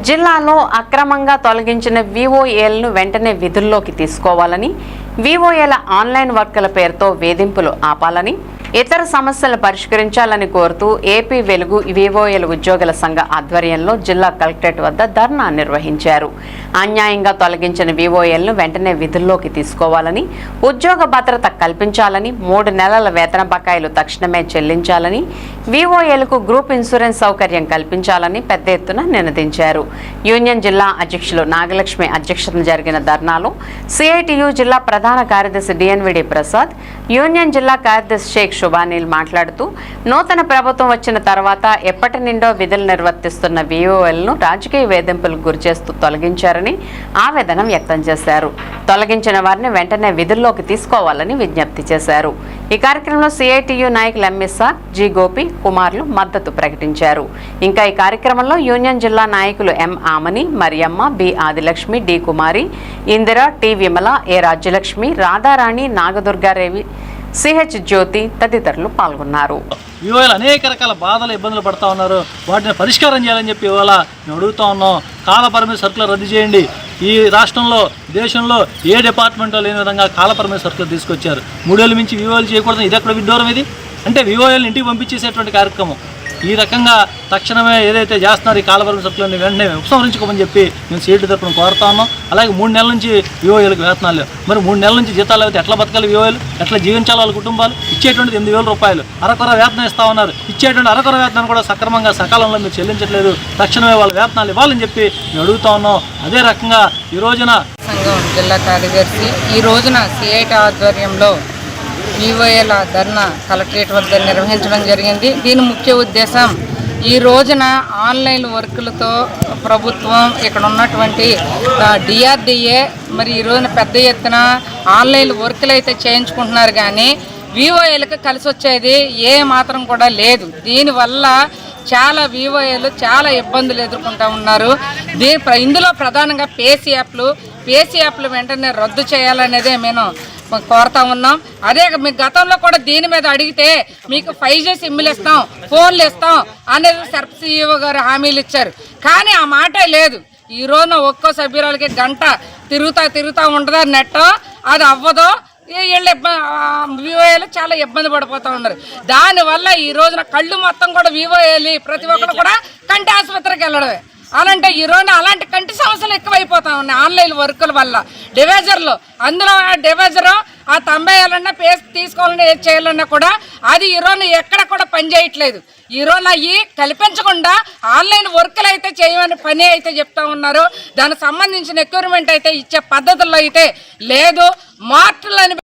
జిల్లాలో అక్రమంగా తొలగించిన వివోఏలను వెంటనే విధుల్లోకి తీసుకోవాలని వివోఏల ఆన్లైన్ వర్కుల పేరుతో వేధింపులు ఆపాలని ఇతర సమస్యలు పరిష్కరించాలని కోరుతూ ఏపీ వెలుగు వివోఎల్ ఉద్యోగుల సంఘ ఆధ్వర్యంలో జిల్లా కలెక్టరేట్ వద్ద ధర్నా నిర్వహించారు. అన్యాయంగా తొలగించిన వివోఎల్ను వెంటనే విధుల్లోకి తీసుకోవాలని ఉద్యోగ భద్రత కల్పించాలని మూడు నెలల వేతన బకాయిలు తక్షణమే చెల్లించాలని వివోఎల్కు గ్రూప్ ఇన్సూరెన్స్ సౌకర్యం కల్పించాలని పెద్ద ఎత్తున నినదించారు. యూనియన్ జిల్లా అధ్యక్షులు నాగలక్ష్మి అధ్యక్షతన జరిగిన ధర్నాలో సిఐటియు జిల్లా ప్రధాన కార్యదర్శి డిఎన్విడి ప్రసాద్ యూనియన్ జిల్లా కార్యదర్శి షేక్ శుభానీల్ మాట్లాడుతూ నూతన ప్రభుత్వం వచ్చిన తర్వాత ఎప్పటి నుండో విధులు నిర్వర్తిస్తున్న విఓఎల్ను రాజకీయ వేధింపులకు గురిచేస్తూ తొలగించారని ఆవేదన వ్యక్తం చేశారు. తొలగించిన వారిని వెంటనే విధుల్లోకి తీసుకోవాలని విజ్ఞప్తి చేశారు. ఈ కార్యక్రమంలో సిఐటియు నాయకులు ఎంఎస్ఆ జి. గోపి కుమార్లు మద్దతు ప్రకటించారు. ఇంకా ఈ కార్యక్రమంలో యూనియన్ జిల్లా నాయకులు M. Amani Mariyamma B. Adilakshmi D. Kumari Indira T. Vimala A. Rajyalakshmi Radharani Nagadurgarevi CH Jyothi తదితరులు పాల్గొన్నారు. ఇవాళ అనేక రకాల బాధలు ఇబ్బందులు పడతా ఉన్నారు. వాటిని పరిష్కారం చేయాలని చెప్పి ఇవాళ మేము అడుగుతా ఉన్నాం. కాల సర్కులు రద్దు చేయండి. ఈ రాష్ట్రంలో దేశంలో ఏ డిపార్ట్మెంట్లో లేని విధంగా కాల సర్కులు తీసుకొచ్చారు? మూడేళ్ళు మించి వివోలు చేయకూడదు ఇది ఎక్కడ విడ్డూరం ఇది? అంటే వివోఎల్ని ఇంటికి పంపించేసేటువంటి కార్యక్రమం. ఈ రకంగా తక్షణమే ఏదైతే చేస్తున్నారో ఈ కాలవరం సర్కులర్ని వెంటనే ఉపసంహరించుకోమని చెప్పి మేము సీట్లు తరపున కోరుతా ఉన్నాం అలాగే మూడు నెలల నుంచి వివోఏలకు వేతనాలు మరి మూడు నెలల నుంచి జీతాలు అయితే ఎట్లా బతకాలి వివోఏలు? ఎట్లా జీవించాలి వాళ్ళ కుటుంబాలు? ఇచ్చేటువంటి ఎనిమిది వేల రూపాయలు. అరకొర వేతనం ఇస్తా ఉన్నారు. ఇచ్చేటువంటి అరకొర వేతనం కూడా సక్రమంగా సకాలంలో మీరు చెల్లించట్లేదు. తక్షణమే వాళ్ళ వేతనాలు ఇవ్వాలని చెప్పి మేము అడుగుతా ఉన్నాం. అదే రకంగా ఈ రోజున సంఘం జిల్లా కార్యదర్శి ఈ రోజున సిఐటి ఆధ్వర్యంలో ఈవోఏల ధర్నా కలెక్టరేట్ వద్ద నిర్వహించడం జరిగింది. దీని ముఖ్య ఉద్దేశం ఈ రోజున ఆన్లైన్ వర్కులతో ప్రభుత్వం ఇక్కడ ఉన్నటువంటి డిఆర్డిఏ మరి ఈ రోజున పెద్ద ఎత్తున ఆన్లైన్ వర్కులు అయితే చేయించుకుంటున్నారు కానీ వివోఏలకు కలిసి వచ్చేది ఏ మాత్రం కూడా లేదు. దీనివల్ల చాలా వివోఏలు చాలా ఇబ్బందులు ఎదుర్కొంటూ ఉన్నారు. దీని ప్ర- ఇందులో ప్రధానంగా పేసీ యాప్లు పేసీ యాప్లు వెంటనే రద్దు చేయాలనేదే మేము కోరుతా ఉన్నాం. అదే మీకు గతంలో కూడా దీని మీద అడిగితే మీకు ఫైవ్ జీ సిమ్లు ఇస్తాం ఫోన్లు ఇస్తాం అనేది సర్ప్ సీఈఓ గారు హామీలు ఇచ్చారు. కానీ ఆ మాటే లేదు. ఈ రోజున ఒక్కో సభ్యురాలకి గంట తిరుగుతా తిరుగుతూ ఉంటుందా? నెట్ అది అవ్వదు వీళ్ళు వివోఏలు చాలా ఇబ్బంది పడిపోతూ ఉన్నారు. దానివల్ల ఈ రోజున కళ్ళు మొత్తం కూడా వివోఏలు ప్రతి ఒక్కరు కూడా కంటి ఆసుపత్రికి వెళ్ళడమే. అలాంటి ఈ రోజున అలాంటి కంటి సమస్యలు ఎక్కువైపోతా ఉన్నాయి ఆన్లైన్ వర్కుల వల్ల. డివైజర్లు అందులో ఆ డివైజర్ ఆ తంబేయాలన్నా పేస్ట్ తీసుకోవాలన్నా ఏది చేయాలన్నా కూడా అది ఈ రోజున ఎక్కడ కూడా పనిచేయట్లేదు ఈ రోజున అవి కల్పించకుండా ఆన్లైన్ వర్కులు అయితే చేయమని పని అయితే చెప్తా ఉన్నారు. దానికి సంబంధించిన ఎక్విప్మెంట్ అయితే ఇచ్చే పద్ధతుల్లో అయితే లేదు. మార్టులని